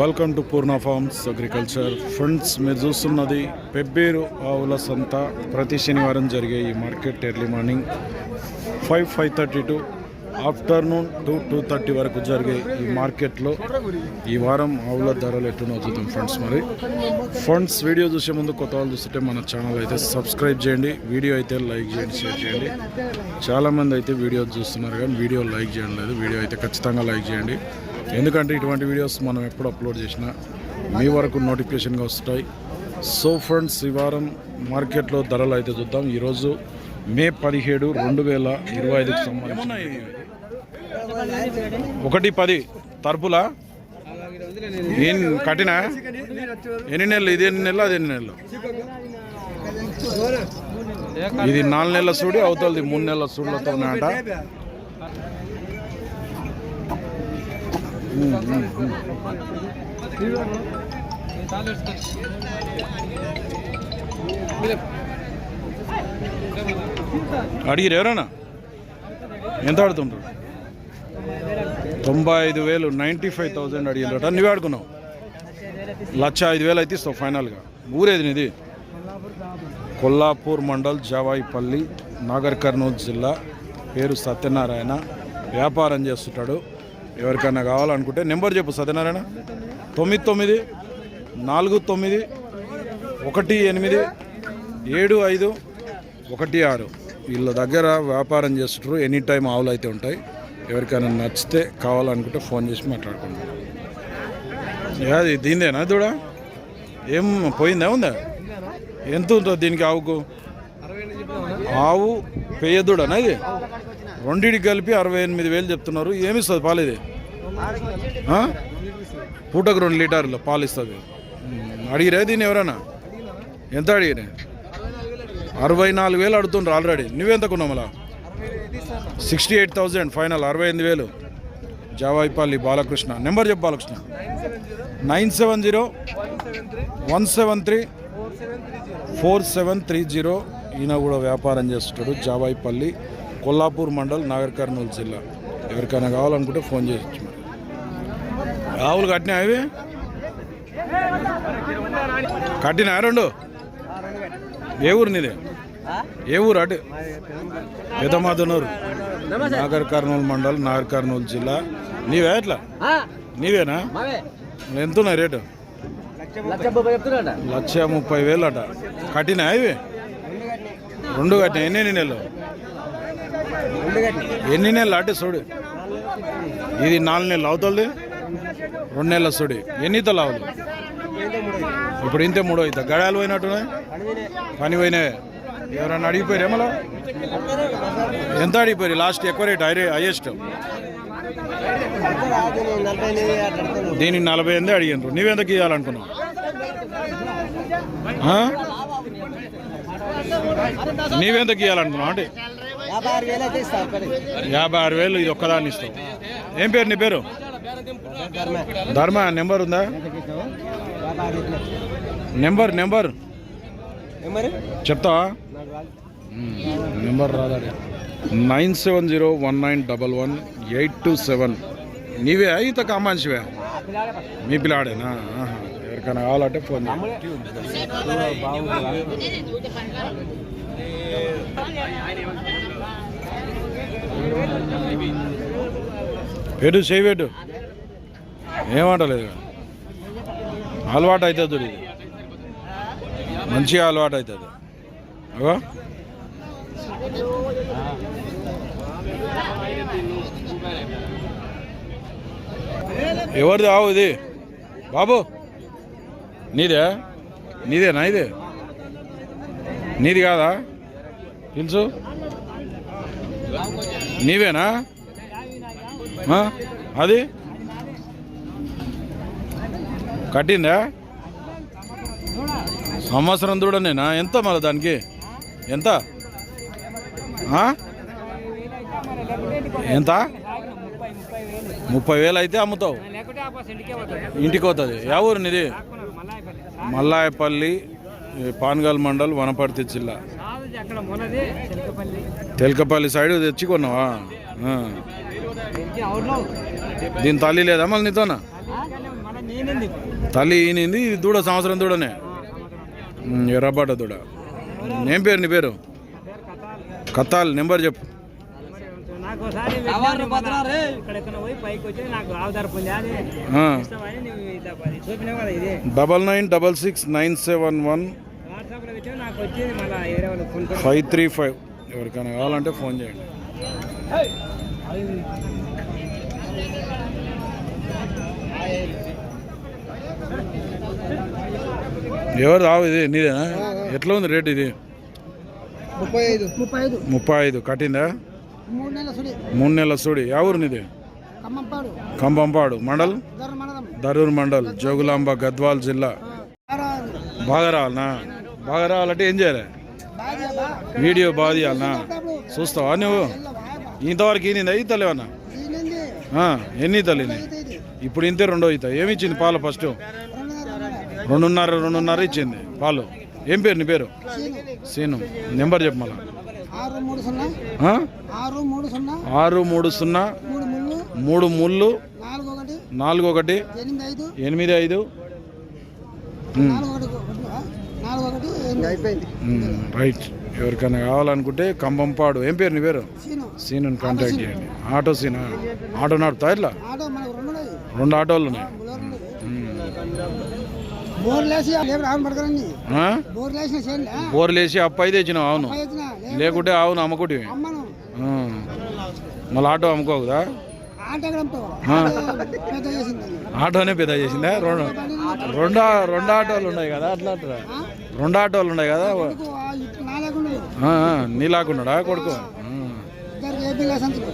Welcome to Purna farms agriculture friends మీరు చూస్తున్నది పెబ్బేరు ఆవుల సంత. ప్రతి శనివారం జరిగే ఈ market early morning five five thirty to afternoon two two thirty వరకు జరిగే ఈ మార్కెట్లో ఈ వారం ఆవుల ధరలు ఎట్టునో చూద్దాం ఫ్రెండ్స్ మరి. ఫ్రెండ్స్ వీడియో చూసే ముందు కొత్త వాళ్ళు చూస్తుంటే మన ఛానల్ అయితే సబ్స్క్రైబ్ చేయండి. వీడియో అయితే లైక్ చేయండి షేర్ చేయండి. చాలామంది అయితే వీడియో చూస్తున్నారు కానీ వీడియో లైక్ చేయడం లేదు. వీడియో అయితే ఖచ్చితంగా లైక్ చేయండి. ఎందుకంటే ఇటువంటి వీడియోస్ మనం ఎప్పుడు అప్లోడ్ చేసినా మీ వరకు నోటిఫికేషన్గా వస్తాయి. సో ఫ్రెండ్స్ ఈ వారం మార్కెట్లో ధరలు అయితే చూద్దాం. ఈరోజు మే పదిహేడు రెండు వేల ఇరవై ఐదుకి సంబంధించి ఒకటి పది తరపులా? ఏం కఠిన? ఎన్ని నెలలు? ఇది ఎన్ని నెలలు? అది ఎన్ని నెలలు? ఇది నాలుగు నెలల సూడి అవుతుంది మూడు నెలల సూడులతో ఉన్నాయట అడిగిరు ఎవరన్నా ఎంత ఆడుతుంటారు తొంభై ఐదు వేలు నైంటీ ఫైవ్ థౌజండ్ అడిగిరట నువ్వు ఆడుకున్నావు. లక్ష ఐదు వేలు అయితే ఇస్తావు ఫైనల్గా. ఊరేది నీది? కొల్లాపూర్ మండల్ జవాయిపల్లి నాగర్ కర్నూలు జిల్లా. పేరు సత్యనారాయణ. వ్యాపారం చేస్తుంటాడు. ఎవరికైనా కావాలనుకుంటే నెంబర్ చెప్పు సత్యనారాయణ. తొమ్మిది తొమ్మిది నాలుగు తొమ్మిది ఒకటి ఎనిమిది ఏడు ఐదు ఒకటి ఆరు. వీళ్ళ దగ్గర వ్యాపారం చేస్తుంటారు ఎనీ టైం ఆవులు అయితే ఉంటాయి. ఎవరికైనా నచ్చితే కావాలనుకుంటే ఫోన్ చేసి మాట్లాడుకుంటాం అది దీనిదేనా దూడా? ఏం పోయిందా ఉందా? ఎంత ఉంటుంది దీనికి ఆవుకు? ఆవు పేయదుడనా ఇది? రెండింటికి కలిపి అరవై ఎనిమిది వేలు చెప్తున్నారు. ఏమి ఇస్తుంది పాలు ఇది? పూటకు రెండు లీటర్లు పాలు ఇస్తుంది. అడిగిరే దీన్ని ఎవరైనా ఎంత అడిగిరే? అరవై నాలుగు వేలు అడుగుతుండ్రు ఆల్రెడీ. నువ్వెంత కొన్నావు సిక్స్టీ ఎయిట్ థౌజండ్ ఫైనల్ అరవై ఎనిమిది వేలు. జావాయిపల్లి బాలకృష్ణ. నెంబర్ చెప్పు Balakrishna. Nine seven zero one seven three four seven three zero ఈయన కూడా వ్యాపారం చేస్తుంటాడు జావాయిపల్లి కొల్లాపూర్ మండల్ నాగర్ కర్నూలు జిల్లా. ఎవరికైనా కావాలనుకుంటే ఫోన్ చేయొచ్చు మరి. ఆవులు కట్టినా అవి కట్టినా రెండు? ఏ ఊరు నీదే? ఏ ఊరు అటు? పెదమాదనూరు నాగర్ కర్నూలు మండల్ నాగర్ కర్నూలు జిల్లా. నీవే ఎట్లా? నీవేనా? ఎంత ఉన్నాయి రేటు? లక్ష ముప్పై వేలు అట. కట్టినా ఇవి? రెండు కట్టినా. ఎన్ని ఎన్ని నెలలు? ఎన్ని నెలలు అటే చూడు ఇది నాలుగు నెలలు అవుతుంది రెండు నెలల చూడు ఎన్ని తలావులు ఇప్పుడు ఇంతే మూడో అవుతా గడాలు పోయినట్టున్నాయి? పని పోయినాయి ఎవరన్నా అడిగిపోయారు ఏమలా ఎంత అడిగిపోయారు లాస్ట్ ఎక్కువ రేట్ హై హైయెస్ట్. దీనికి నలభై ఎనిమిది అడిగారు నువ్వెంతకు ఇవ్వాలనుకున్నావు ఆ? నీవెంతకు ఇవ్వాలనుకున్నావు అంటే యాభై ఆరు వేలు ఇది ఒక్కదాన్ని ఇస్తావు. ఏం పేరు నీ పేరు? ధర్మ నెంబర్ ఉందా? Number number. చెప్తావా. నెంబర్ రాదా nine seven zero one nine double one eight two seven. నీవే ఇంత కామాన్సివే మీ పిల్లాడేనా? ఎక్కడికైనా కావాలంటే ఫోన్ చేయి. పెట్టు చేయి ఏమంటలేదు. అలవాటు అవుతుంది ఇది. మంచిగా అలవాటు అవుతుంది. అగో. ఎవరిది ఆవు ఇది? బాబు. నీదే? నీదేనా ఇది? నీది కాదా? తెలుసు నీవేనా? అది? కట్టిందా? సంవత్సరం చూడనేనా ఎంత మళ్ళీ దానికి? ఎంత? ఆ? ఎంత? ముప్పై వేలు అయితే అమ్ముతావు. ఇంటికి పోతుంది. యా ఊరు నీది? మల్లాయపల్లి పాన్గల్ మండల్ వనపర్తి జిల్లా. తెలకపల్లి. సైడ్ తెచ్చి కొన్నావా? దీని తల్లి లేదా మళ్ళీ నీతోనా? తల్లి ఈనింది ఇది దూడ సంవత్సరం దూడనే. ఎర్రబాట దూడ. ఏం పేరు నీ పేరు? కత్తాల్ నెంబర్ చెప్పు. నాకు ఒకసారి double nine double six nine seven one five three five. ఎవరికైనా కావాలంటే ఫోన్ చేయండి. ఎవరు రావు ఇది? నీదేనా? ఎట్లా ఉంది రేట్ ఇది? ముప్పై ఐదు ముప్పై ఐదు. ముప్పై ఐదు. కట్టిందా? మూడు నెలల సుడి. ఎవరు నీది? కంబంపాడు మండల్? దరూర్ మండల్. జోగులాంబ గద్వాల్ జిల్లా. బాగా రావాలనా బాగా రావాలంటే ఏం చేయాలి? వీడియో బాగా తీయాలనా చూస్తావా నువ్వు? ఇంతవరకు ఈనిందా? ఈ తల్లేవన్నా ఎన్ని తల్లిని ఇప్పుడు ఇంతే రెండో అవుతా ఏమి ఇచ్చింది పాలు ఫస్ట్? రెండున్నర రెండున్నర ఇచ్చింది పాలు. ఏం పేరు నీ పేరు? సీను. నెంబర్ చెప్పు మళ్ళా. ఆరు మూడు సున్నా. మూడు ముళ్ళు. నాలుగు ఒకటి ఎనిమిది. ఐదు రైట్. ఎవరికైనా కావాలనుకుంటే కంబంపాడు ఏం పేరు నీ పేరు? సీను. కాంటాక్ట్ చేయండి. ఆటో సీనా? ఆటో నడుపుతా ఇట్లా? ఆటో మనకు రెండు ఉన్నాయి రెండు ఆటోలు ఉన్నాయి. బులోర్ ఉన్నాయి ఉమ్. బోర్ లేసి లేబర్ ఆమె పడకరండి. ఆ? బోర్ లేసిన చేయండి బోర్లు వేసి అప్పు అయితే ఇచ్చినావు అవును లేకుంటే అవును ఆ. మళ్ళీ ఆటో అమ్ముకోకుదా. ఆటోనే పెద్ద చేసిందా? రెండు రెండు రెండు ఆటోలు ఉన్నాయి కదా అట్లా? రెండు ఆటోలు ఉన్నాయి కదా? నా నీలాకున్నాడా కొడుకు? ఆ. ఇద్దరికి ఏపీ లైసెన్సులు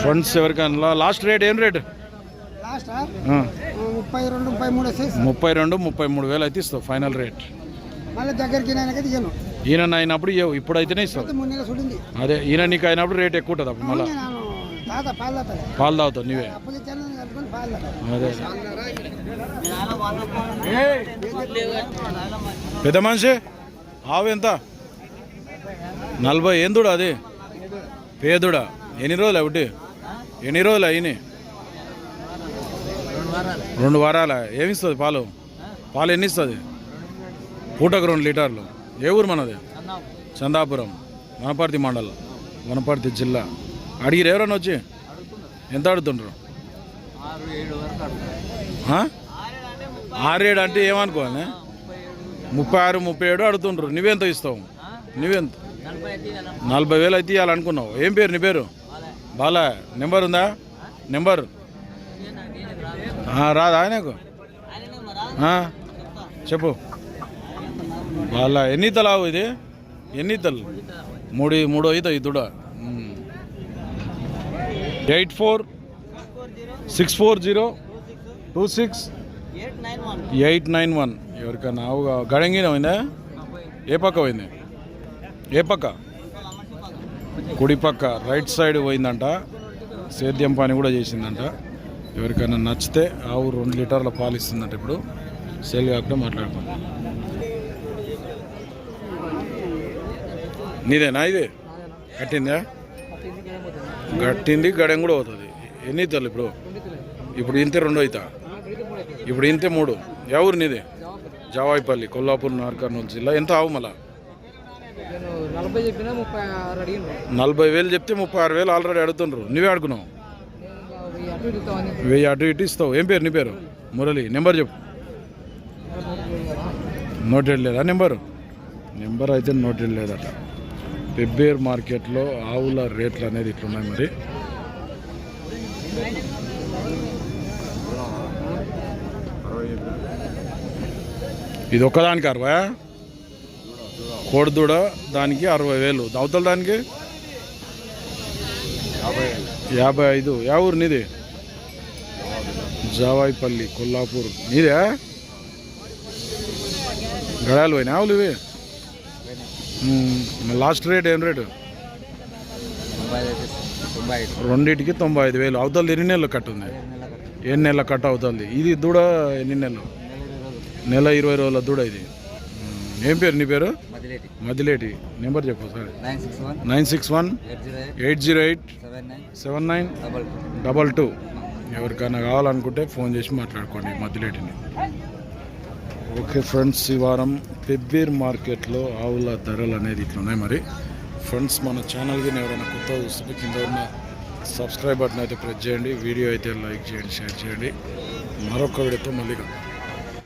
ఫండ్స్ ఎవరికైనా లాస్ట్ రేట్ ఏం రేట్. ముప్పై రెండు ముప్పై మూడు వచ్చేసి ముప్పై రెండు ముప్పై మూడు వేలు అయితే ఇస్తావు ఫైనల్ రేట్. మళ్ళీ దగ్గరికి ఈయన అయినప్పుడు ఇప్పుడు అయితేనే ఇస్తావు. అదే ఈయన నీకు అయినప్పుడు రేట్ ఎక్కువ ఉంటుంది అప్పుడు మళ్ళీ. పాలు తాగుతావు నీవే. అదే. పెద్ద మనిషి ఆవు ఎంత? నలభై ఏందుడు అది? పేదుడా? ఎన్ని రోజులు ఒకటి ఎన్ని రోజులు అయినాయి? రెండు వారాల? ఏమిస్తుంది పాలు? పాలు ఎన్ని ఇస్తుంది పూటకు రెండు లీటర్లు. ఏ ఊరు మనది? చందాపురం. వనపర్తి మండలం. వనపర్తి జిల్లా. అడిగిరు ఎవరన్నా వచ్చి? ఎంత అడుగుతుండ్రు? ఆరేడు అంటే ఏమనుకోవాలి? ముప్పై ఆరు ముప్పై ఏడు అడుగుతుండ్రు. నువ్వెంత ఇస్తావు? నువ్వెంత? నలభై వేలు అయితే ఇవ్వాలనుకున్నావు ఏం పేరు నీ పేరు? బాలా నెంబర్ ఉందా? నెంబర్? రాదా ఆయనకు? చెప్పు. వాళ్ళ ఎన్ని తలావు ఇది? ఎన్ని తలు మూడు మూడు అవుతాయి ఇతుడా eight four six four zero two six eight nine one. ఎవరికైనా ఆవుగా గడంగిన పోయిందా? ఏ పక్క పోయింది? ఏ పక్క? కుడి పక్క రైట్ సైడ్ పోయిందంట. సేద్యం పని కూడా చేసిందంట. ఎవరికైనా నచ్చితే ఆవు రెండు లీటర్ల పాలు ఇస్తుందంట ఇప్పుడు. సేల్ కాకుండా మాట్లాడుకుందాం. నీదేనా ఇది? కట్టిందా? గట్టింది గడెం కూడా అవుతుంది ఎన్ని ఇద్దరు ఇప్పుడు? ఇప్పుడు ఇంతే రెండు అవుతా ఇప్పుడు ఇంతే మూడు. ఎవరు నీది? జవాయిపల్లి కొల్లాపూర్ నార్ కర్నూలు జిల్లా. ఎంత ఆవు మళ్ళా? నలభై వేలు చెప్తే ముప్పై ఆరు వేలు ఆల్రెడీ అడుగుతుండ్రు. నువ్వే అడుగున్నావు నేను అటు ఇటు ఇస్తామని వెయ్యి అటు ఇటు ఇస్తావు. ఏం పేరు నీ పేరు? మురళి. నెంబర్ చెప్పు. నోటెడ్ లేదా? నెంబరు? నెంబర్ అయితే నోటెడ్ లేదట. పెబ్బేర్ మార్కెట్లో ఆవుల రేట్లు అనేది ఇట్లున్నాయి మరి. ఇది ఒక్కదానికి అరవై కోడిదూడ దానికి అరవై వేలు. అవతల దానికి? యాభై ఐదు. యా ఊరు నీది? జావాయిపల్లి కొల్లాపూర్. నీదే గడాలు పోయినా ఆవులు ఇవి లాస్ట్ రేట్ ఏం రేటు? రెండింటికి తొంభై ఐదు వేలు. అవతలది ఎన్ని నెలలు కట్టు ఉంది ఎన్ని నెలల కట్ట అవుతుంది ఇది దూడ ఎన్ని నెలలు? నెల ఇరవై రోజుల దూడ ఇది. ఏం పేరు నీ పేరు? మదిలేటి. నెంబర్ చెప్పు sir nine six one eight zero eight seven nine double two. ఎవరికైనా కావాలనుకుంటే ఫోన్ చేసి మాట్లాడుకోండి మధ్యలేటిని ఓకే ఫ్రెండ్స్ ఈ వారం పెబ్బీర్ మార్కెట్లో ఆవుల ధరలు అనేది ఇట్లున్నాయి మరి. ఫ్రెండ్స్ మన ఛానల్కి ఎవరైనా కొత్త చూస్తుంటే కింద ఉన్న సబ్స్క్రైబ్ బటన్ అయితే ప్రెస్ చేయండి. వీడియో అయితే లైక్ చేయండి షేర్ చేయండి. మరొక వీడియోతో మళ్ళీ